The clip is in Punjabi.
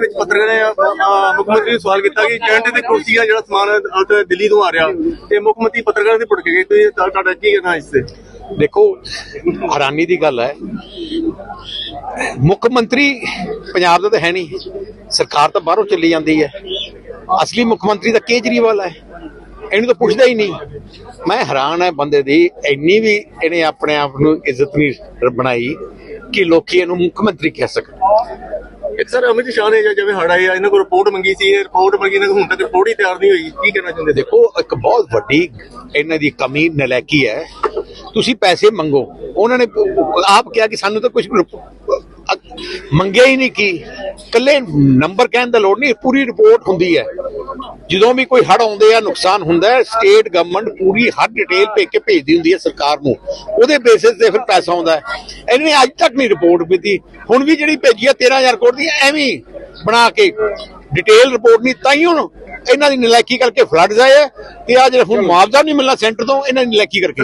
ਦੇ ਵਿੱਚ ਪੱਤਰਕਾਰ ਨੇ ਮੁੱਖ ਮੰਤਰੀ ਨੂੰ ਸਵਾਲ ਕੀਤਾ ਕਿ ਟੈਂਟ ਤੇ ਕੁਰਸੀਆਂ ਜਿਹੜਾ ਸਮਾਨ ਦਿੱਲੀ ਤੋਂ ਆ ਰਿਹਾ, ਤੇ ਮੁੱਖ ਮੰਤਰੀ ਪੱਤਰਕਾਰ ਦੇ ਪੁੱਟ ਗਏ, ਤੁਸੀਂ ਤੁਹਾਡਾ ਕੀ ਕਹਿਣਾ ਇਸ ਤੇ? ਦੇਖੋ, ਹੈਰਾਨੀ ਦੀ ਗੱਲ ਹੈ। ਮੁੱਖ ਮੰਤਰੀ ਪੰਜਾਬ ਦਾ ਤਾਂ ਹੈ ਨਹੀਂ। ਸਰਕਾਰ ਤਾਂ ਬਾਹਰੋਂ ਚੱਲੀ ਜਾਂਦੀ ਹੈ। ਅਸਲੀ ਮੁੱਖ ਮੰਤਰੀ ਤਾਂ ਕੇਜਰੀਵਾਲ ਹੈ। ਇਹਨੂੰ ਤਾਂ ਪੁੱਛਦਾ ਹੀ ਨਹੀਂ। ਮੈਂ ਹੈਰਾਨ ਹੈ ਬੰਦੇ ਦੀ, ਇੰਨੀ ਵੀ ਇਹਨੇ ਆਪਣੇ ਆਪ ਨੂੰ ਇੱਜ਼ਤ ਨਹੀਂ ਬਣਾਈ ਕਿ ਲੋਕੀ ਇਹਨੂੰ ਮੁੱਖ ਮੰਤਰੀ ਕਹਿ ਸਕਣ। ਇੱਕ ਸਰ ਅਮਿਤ ਸ਼ਾਹ ਨੇ ਜਿਵੇਂ ਹੜ ਆਏ ਇਹਨਾਂ ਕੋਲ ਰਿਪੋਰਟ ਮੰਗੀ ਸੀ, ਇਹ ਰਿਪੋਰਟ ਮੰਗੀ, ਇਹਨਾਂ ਕੋਲ ਹੁਣ ਤੱਕ ਰਿਪੋਰਟ ਹੀ ਤਿਆਰ ਨਹੀਂ ਹੋਈ। ਕੀ ਕਹਿਣਾ ਚਾਹੁੰਦੇ ਦੇਖੋ? ਦੇਖੋ, ਇੱਕ ਬਹੁਤ ਵੱਡੀ ਇਹਨਾਂ ਦੀ ਕਮੀ, ਨਲਾਇਕੀ ਹੈ। ਤੁਸੀਂ ਪੈਸੇ ਮੰਗੋ। ਉਹਨਾਂ ਨੇ ਆਪ ਕਿਹਾ ਕਿ ਸਾਨੂੰ ਤਾਂ ਕੁਝ ਮੰਗਿਆ ਹੀ ਨਹੀਂ ਕੀ। ਕੱਲੇ ਨੰਬਰ ਕਹਿਣ ਦਾ ਲੋੜ ਨਹੀਂ, ਪੂਰੀ ਰਿਪੋਰਟ ਹੁੰਦੀ ਹੈ। ਜਦੋਂ ਵੀ ਕੋਈ ਹੜ ਆਉਂਦੇ ਆ, ਨੁਕਸਾਨ ਹੁੰਦਾ ਹੈ, ਸਟੇਟ ਗਵਰਨਮੈਂਟ ਪੂਰੀ ਹਰ ਡਿਟੇਲ ਭੇਜ ਕੇ ਭੇਜਦੀ ਹੁੰਦੀ ਹੈ ਸਰਕਾਰ ਨੂੰ। ਉਹਦੇ ਬੇਸਿਸ ਤੇ ਫਿਰ ਪੈਸਾ ਆਉਂਦਾ ਹੈ। ਇਹਨੇ ਅੱਜ ਤੱਕ ਨਹੀਂ ਰਿਪੋਰਟ ਕੀਤੀ। ਹੁਣ ਵੀ ਜਿਹੜੀ ਭੇਜੀ ਹੈ 13000 ਕਰੋੜ ਦੀ, ਐਵੇਂ ਬਣਾ ਕੇ ਡਿਟੇਲ ਰਿਪੋਰਟ ਨਹੀਂ, ਤਾਂ ਹੀ ਹੁਣ ਇਹਨਾਂ ਦੀ ਨਲਾਇਕੀ ਕਰਕੇ ਫਲੱਡਸ ਆਏ ਤੇ ਆ ਜਿਹੜਾ ਹੁਣ ਮੁਆਵਜ਼ਾ ਨਹੀਂ ਮਿਲਣਾ ਸੈਂਟਰ ਤੋਂ, ਇਹਨਾਂ ਦੀ ਨਲਾਇਕੀ ਕਰਕੇ।